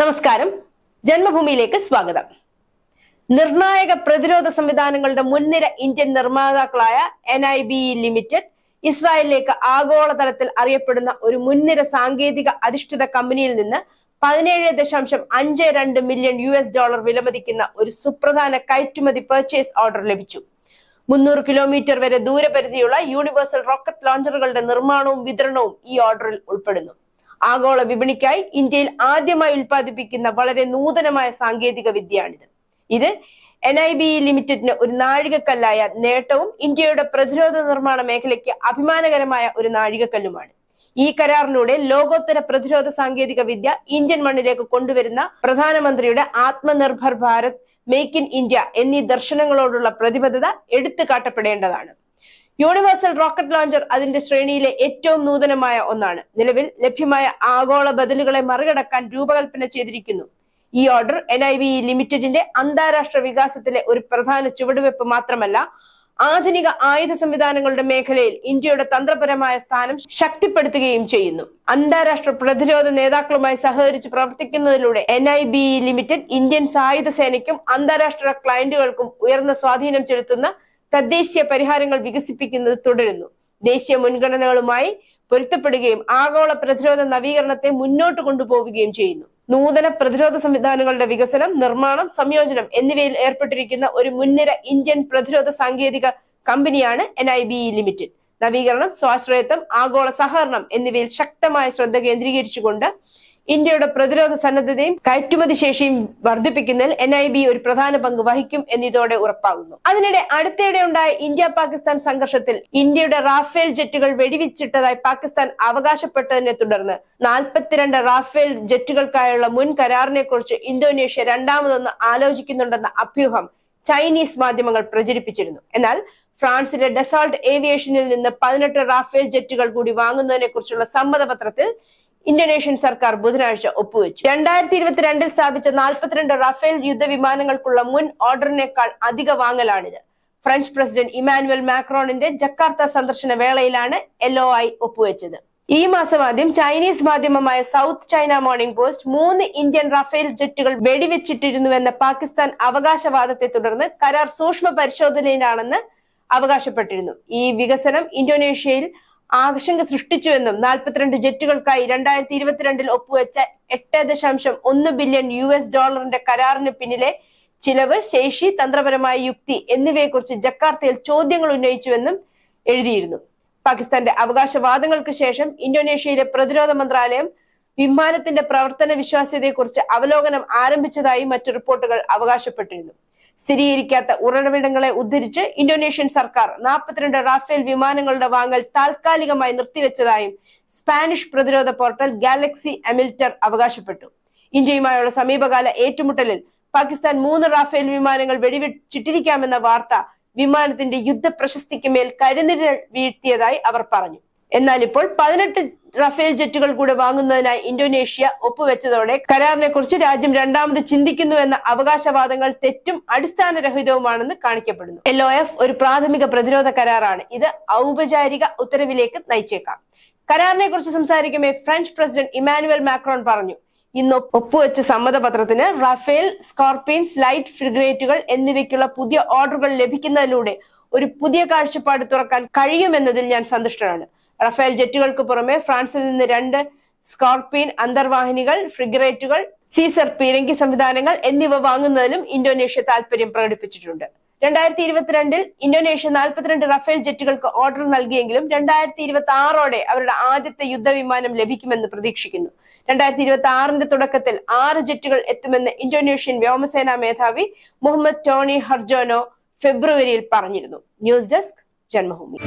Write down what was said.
നമസ്കാരം. ജന്മഭൂമിയിലേക്ക് സ്വാഗതം. നിർണായക പ്രതിരോധ സംവിധാനങ്ങളുടെ മുൻനിര ഇന്ത്യൻ നിർമ്മാതാക്കളായ എൻ ഐ ബി ലിമിറ്റഡ് ഇസ്രായേലിലേക്ക് ആഗോളതലത്തിൽ അറിയപ്പെടുന്ന ഒരു മുൻനിര സാങ്കേതിക അധിഷ്ഠിത കമ്പനിയിൽ നിന്ന് പതിനേഴ് ദശാംശം അഞ്ച് രണ്ട് മില്യൺ യു എസ് ഡോളർ വിലമതിക്കുന്ന ഒരു സുപ്രധാന കയറ്റുമതി പർച്ചേസ് ഓർഡർ ലഭിച്ചു. മുന്നൂറ് കിലോമീറ്റർ വരെ ദൂരപരിധിയുള്ള യൂണിവേഴ്സൽ റോക്കറ്റ് ലോഞ്ചറുകളുടെ നിർമ്മാണവും വിതരണവും ഈ ഓർഡറിൽ ഉൾപ്പെടുന്നു. ആഗോള വിപണിക്കായി ഇന്ത്യയിൽ ആദ്യമായി ഉൽപ്പാദിപ്പിക്കുന്ന വളരെ നൂതനമായ സാങ്കേതിക വിദ്യയാണിത്. ഇത് എൻ ഐ ബി ലിമിറ്റഡിന് ഒരു നാഴികക്കല്ലായ നേട്ടവും ഇന്ത്യയുടെ പ്രതിരോധ നിർമ്മാണ മേഖലയ്ക്ക് അഭിമാനകരമായ ഒരു നാഴികക്കല്ലുമാണ്. ഈ കരാറിലൂടെ ലോകോത്തര പ്രതിരോധ സാങ്കേതിക വിദ്യ ഇന്ത്യൻ മണ്ണിലേക്ക് കൊണ്ടുവരുന്ന പ്രധാനമന്ത്രിയുടെ Atmanirbhar Bharat make in India എന്നീ ദർശനങ്ങളോടുള്ള പ്രതിബദ്ധത എടുത്തു കാട്ടപ്പെടേണ്ടതാണ് യൂണിവേഴ്സൽ റോക്കറ്റ് ലോഞ്ചർ അതിന്റെ ശ്രേണിയിലെ ഏറ്റവും നൂതനമായ ഒന്നാണ്. നിലവിൽ ലഭ്യമായ ആഗോള ബദലുകളെ മറികടക്കാൻ രൂപകൽപ്പന ചെയ്തിരിക്കുന്നു. ഈ ഓർഡർ എൻ ഐ വി ലിമിറ്റഡിന്റെ അന്താരാഷ്ട്ര വികാസത്തിലെ ഒരു പ്രധാന ചുവടുവെപ്പ് മാത്രമല്ല ആധുനിക ആയുധ സംവിധാനങ്ങളുടെ മേഖലയിൽ ഇന്ത്യയുടെ തന്ത്രപരമായ സ്ഥാനം ശക്തിപ്പെടുത്തുകയും ചെയ്യുന്നു. അന്താരാഷ്ട്ര പ്രതിരോധ നേതാക്കളുമായി സഹകരിച്ച് പ്രവർത്തിക്കുന്നതിലൂടെ N I B limited Indian സായുധ സേനയ്ക്കും അന്താരാഷ്ട്ര ക്ലയന്റുകൾക്കും ഉയർന്ന സ്വാധീനം ചെലുത്തുന്ന തദ്ദേശീയ പരിഹാരങ്ങൾ വികസിപ്പിക്കുന്നത് തുടരുന്നു. ദേശീയ മുൻഗണനകളുമായി പൊരുത്തപ്പെടുകയും ആഗോള പ്രതിരോധ നവീകരണത്തെ മുന്നോട്ട് കൊണ്ടുപോവുകയും ചെയ്യുന്നു. നൂതന പ്രതിരോധ സംവിധാനങ്ങളുടെ വികസനം നിർമ്മാണം സംയോജനം എന്നിവയിൽ ഏർപ്പെട്ടിരിക്കുന്ന ഒരു മുൻനിര ഇന്ത്യൻ പ്രതിരോധ സാങ്കേതിക കമ്പനിയാണ് എൻ ഐ ബി ലിമിറ്റഡ്. നവീകരണം സ്വാശ്രയത്വം ആഗോള സഹകരണം എന്നിവയിൽ ശക്തമായ ശ്രദ്ധ കേന്ദ്രീകരിച്ചുകൊണ്ട് ഇന്ത്യയുടെ പ്രതിരോധ സന്നദ്ധതയും കയറ്റുമതി ശേഷിയും വർദ്ധിപ്പിക്കുന്നതിൽ എൻ ഐ ബി ഒരു പ്രധാന പങ്ക് വഹിക്കും എന്നിതോടെ ഉറപ്പാകുന്നു. അതിനിടെ അടുത്തിടെ ഉണ്ടായ ഇന്ത്യ പാകിസ്ഥാൻ സംഘർഷത്തിൽ ഇന്ത്യയുടെ റാഫേൽ ജെറ്റുകൾ വെടിവെച്ചിട്ടതായി പാകിസ്ഥാൻ അവകാശപ്പെട്ടതിനെ തുടർന്ന് നാൽപ്പത്തിരണ്ട് റാഫേൽ ജെറ്റുകൾക്കായുള്ള മുൻ കരാറിനെ കുറിച്ച് ഇന്തോനേഷ്യ രണ്ടാമതൊന്ന് ആലോചിക്കുന്നുണ്ടെന്ന അഭ്യൂഹം ചൈനീസ് മാധ്യമങ്ങൾ പ്രചരിപ്പിച്ചിരുന്നു. എന്നാൽ ഫ്രാൻസിലെ ഡെസോൾട്ട് ഏവിയേഷനിൽ നിന്ന് പതിനെട്ട് റാഫേൽ ജെറ്റുകൾ കൂടി വാങ്ങുന്നതിനെ കുറിച്ചുള്ള സമ്മതപത്രത്തിൽ ഇന്തോനേഷ്യൻ സർക്കാർ ബുധനാഴ്ച ഒപ്പുവെച്ചു. രണ്ടായിരത്തി ഇരുപത്തിരണ്ടിൽ സ്ഥാപിച്ച നാൽപ്പത്തിരണ്ട് റഫേൽ യുദ്ധവിമാനങ്ങൾക്കുള്ള മുൻ ഓർഡറിനേക്കാൾ അധിക വാങ്ങലാണിത്. ഫ്രഞ്ച് പ്രസിഡന്റ് ഇമാനുവൽ മാക്രോണിന്റെ ജക്കാർത്ത സന്ദർശന വേളയിലാണ് എൽ ഒ ഐ ഒപ്പുവെച്ചത്. ഈ മാസം ആദ്യം ചൈനീസ് മാധ്യമമായ സൗത്ത് ചൈന മോർണിംഗ് പോസ്റ്റ് മൂന്ന് ഇന്ത്യൻ റഫേൽ ജെറ്റുകൾ വെടിവെച്ചിട്ടിരുന്നുവെന്ന പാകിസ്ഥാൻ അവകാശവാദത്തെ തുടർന്ന് കരാർ സൂക്ഷ്മ പരിശോധനയിലാണെന്ന് അവകാശപ്പെട്ടിരുന്നു. ഈ വികസനം ഇന്തോനേഷ്യയിൽ ആശങ്ക സൃഷ്ടിച്ചുവെന്നും നാൽപ്പത്തിരണ്ട് ജെറ്റുകൾക്കായി രണ്ടായിരത്തി ഇരുപത്തിരണ്ടിൽ ഒപ്പുവെച്ച എട്ട് ദശാംശം ഒന്ന് ബില്യൺ യു എസ് ഡോളറിന്റെ കരാറിന് പിന്നിലെ ചിലവ് ശേഷി തന്ത്രപരമായ യുക്തി എന്നിവയെക്കുറിച്ച് ജക്കാർത്തയിൽ ചോദ്യങ്ങൾ ഉന്നയിച്ചുവെന്നും എഴുതിയിരുന്നു. പാകിസ്ഥാന്റെ അവകാശവാദങ്ങൾക്ക് ശേഷം ഇന്തോനേഷ്യയിലെ പ്രതിരോധ മന്ത്രാലയം വിമാനത്തിന്റെ പ്രവർത്തന വിശ്വാസ്യതയെക്കുറിച്ച് അവലോകനം ആരംഭിച്ചതായി മറ്റു റിപ്പോർട്ടുകൾ അവകാശപ്പെട്ടിരുന്നു. സ്ഥിരീകരിക്കാത്ത ഉറവിടങ്ങളെ ഉദ്ധരിച്ച് ഇന്തോനേഷ്യൻ സർക്കാർ നാൽപ്പത്തിരണ്ട് റാഫേൽ വിമാനങ്ങളുടെ വാങ്ങൽ താൽക്കാലികമായി നിർത്തിവെച്ചതായും സ്പാനിഷ് പ്രതിരോധ പോർട്ടൽ ഗാലക്സി അമിൽറ്റർ അവകാശപ്പെട്ടു. ഇന്ത്യയുമായുള്ള സമീപകാല ഏറ്റുമുട്ടലിൽ പാകിസ്ഥാൻ മൂന്ന് റാഫേൽ വിമാനങ്ങൾ വെടിവെച്ചിട്ടിരിക്കാമെന്ന വാർത്ത വിമാനത്തിന്റെ യുദ്ധ പ്രശസ്തിക്ക് മേൽ കരിനിര വീഴ്ത്തിയതായി അവർ പറഞ്ഞു. എന്നാൽ ഇപ്പോൾ പതിനെട്ട് റഫേൽ ജെറ്റുകൾ കൂടെ വാങ്ങുന്നതിനായി ഇന്തോനേഷ്യ ഒപ്പുവെച്ചതോടെ കരാറിനെ കുറിച്ച് രാജ്യം രണ്ടാമത് ചിന്തിക്കുന്നു എന്ന അവകാശവാദങ്ങൾ തെറ്റും അടിസ്ഥാനരഹിതവുമാണെന്ന് കാണിക്കപ്പെടുന്നു. എൽ ഒരു പ്രാഥമിക പ്രതിരോധ കരാറാണ്. ഇത് ഔപചാരിക ഉത്തരവിലേക്ക് നയിച്ചേക്കാം. കരാറിനെ കുറിച്ച് സംസാരിക്കുമ്പോൾ ഫ്രഞ്ച് പ്രസിഡന്റ് ഇമാനുവൽ മാക്രോൺ പറഞ്ഞു ഇന്ന് ഒപ്പുവെച്ച സമ്മതപത്രത്തിന് റഫേൽ സ്കോർപിയൻസ് ലൈറ്റ് ഫ്രിഗ്രേറ്റുകൾ എന്നിവയ്ക്കുള്ള പുതിയ ഓർഡറുകൾ ലഭിക്കുന്നതിലൂടെ ഒരു പുതിയ കാഴ്ചപ്പാട് തുറക്കാൻ കഴിയുമെന്നതിൽ ഞാൻ സന്തുഷ്ടനാണ്. റഫേൽ ജെറ്റുകൾക്ക് പുറമെ ഫ്രാൻസിൽ നിന്ന് രണ്ട് സ്കോർപിയൻ അന്തർവാഹിനികൾ ഫ്രിഗറേറ്റുകൾ സീസർ പീരങ്കി സംവിധാനങ്ങൾ എന്നിവ വാങ്ങുന്നതിലും ഇന്തോനേഷ്യ താൽപര്യം പ്രകടിപ്പിച്ചിട്ടുണ്ട്. രണ്ടായിരത്തി ഇരുപത്തിരണ്ടിൽ ഇന്തോനേഷ്യ നാൽപ്പത്തിരണ്ട് റഫേൽ ജെറ്റുകൾക്ക് ഓർഡർ നൽകിയെങ്കിലും രണ്ടായിരത്തി ഇരുപത്തി ആറോടെ അവരുടെ ആദ്യത്തെ യുദ്ധവിമാനം ലഭിക്കുമെന്ന് പ്രതീക്ഷിക്കുന്നു. രണ്ടായിരത്തി ഇരുപത്തി ആറിന്റെ തുടക്കത്തിൽ ആറ് ജെറ്റുകൾ എത്തുമെന്ന് ഇന്തോനേഷ്യൻ വ്യോമസേനാ മേധാവി മുഹമ്മദ് ടോണി ഹർജോനോ ഫെബ്രുവരിയിൽ പറഞ്ഞിരുന്നു. News desk Janmabhumi.